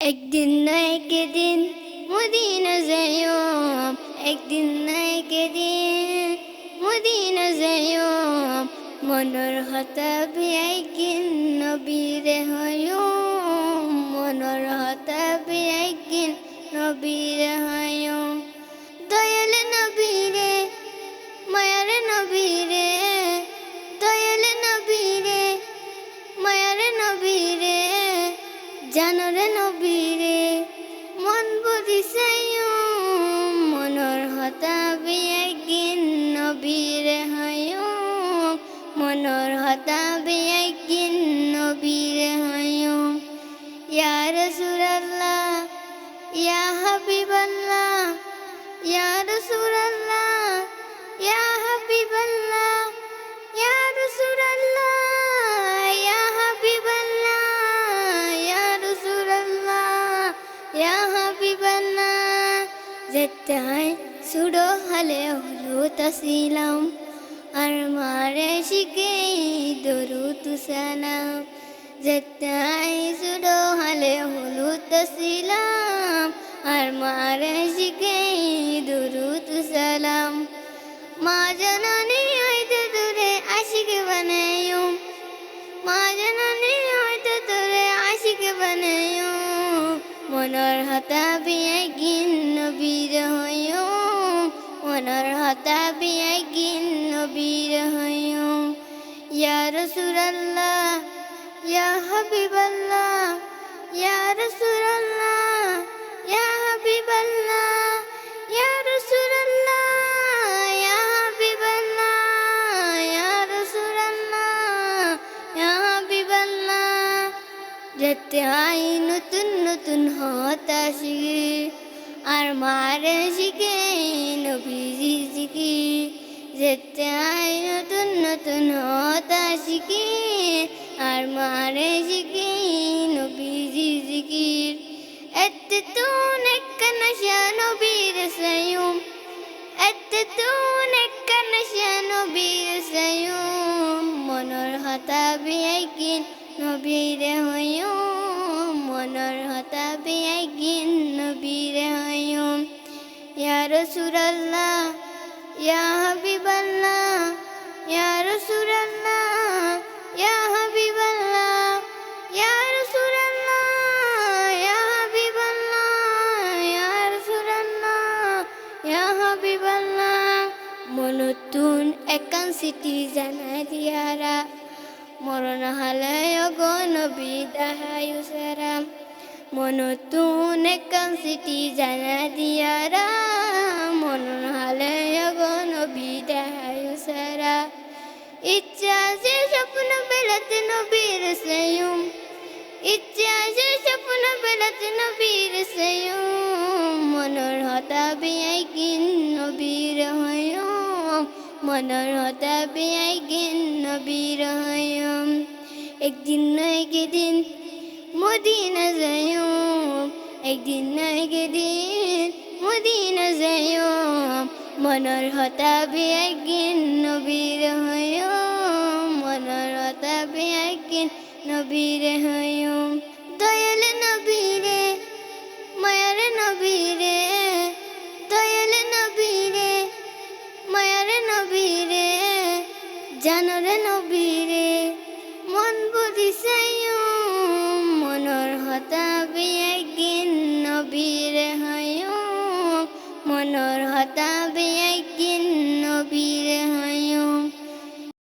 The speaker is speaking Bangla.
একদিন না একদিন মদিনা যাইও একদিন না একদিন মদিনা যাইও মনৰ হতাবি একদিন নবীৰে হয় মনৰ হতাবি একদিন নবীৰে হয় মনৰ হতাবি একদিন নবীরে হায়ো। ইয়া রাসূলুল্লাহ, ইয়া হাবিবাল্লাহ, ইয়া রাসূলুল্লাহ, ইয়া হাবিবাল্লাহ, ইয়া রাসূলুল্লাহ, ইয়া হাবিবাল্লাহ, ইয়া রাসূলুল্লাহ, ইয়া হাবিবাল্লাহ। যেতাই সুড়ো হলে হলো তসিলাম আর মারে শিখে দরুদ সালাম যেতাই সুড়ো হলে হলো তসিলাম আর মারে শিখে দরুদ সালাম মা জননী হইতে দূরে আশিক বানায়ো মা জননী হইতে দূরে আশিক বানায়ো মনৰ হতা বিয়াই গিন নবীৰ হৈও মনৰ হতা বিয়াই গিন নবীৰ হৈও ইয়া ৰাসূলুল্লাহ ইয়া হাবিবাল্লাহ, ইয়া ৰাসূলুল্লাহ ইয়া হাবিবাল্লাহ, ইয়া রাসূলুল্লাহ, ইয়া হাবিবাল্লাহ, ইয়া রাসূলুল্লাহ, ইয়া হাবিবাল্লাহ। যেতে আই নতুন নতুন হতা শিখি আর মারে শিখে জিকির, আর মারে জিকির, নবীজি জিকির। নেক নশা নবীর সয়ুম, এত তো নেক নশা নবীর সয়ুম। মনর হতা বিয়াইকিন নবীর হয়ুম, মনর হতা বিয়াইকিন নবীর হয়ুম। ইয়া রাসূলুল্লাহ, ইয়া মনতুন একান চিঠি জানাই দিয়াৰা। মৰণ হালয় গণবী দাহায়ু চাৰা মনতুন একান চিঠি জানাই দিয়াৰা। মৰণ হালয় গণবী দাহায়ু চাৰা ইচ্ছা যে স্বপ্ন বেলাতে নবীর সয়ুম ইচ্ছা যে স্বপ্ন বেলাতে নবীর সয়ুম মনৰ হতা বিয়াই হয়ুম মনৰ হতা বিয়াই কিন নবীর হয়ুম একদিন না একদিন মদিনা যায়ুম একদিন না একদিন মদিনা যায়ুম মনৰ হতা বিয়াই কিন নবীর হয়ুম মনৰ হতা বিয়াই কিন নবীরে জানরে নবীরে মন বুঝিছাইও মনর হতা কিন নবীরে হয় মনর হতা কিন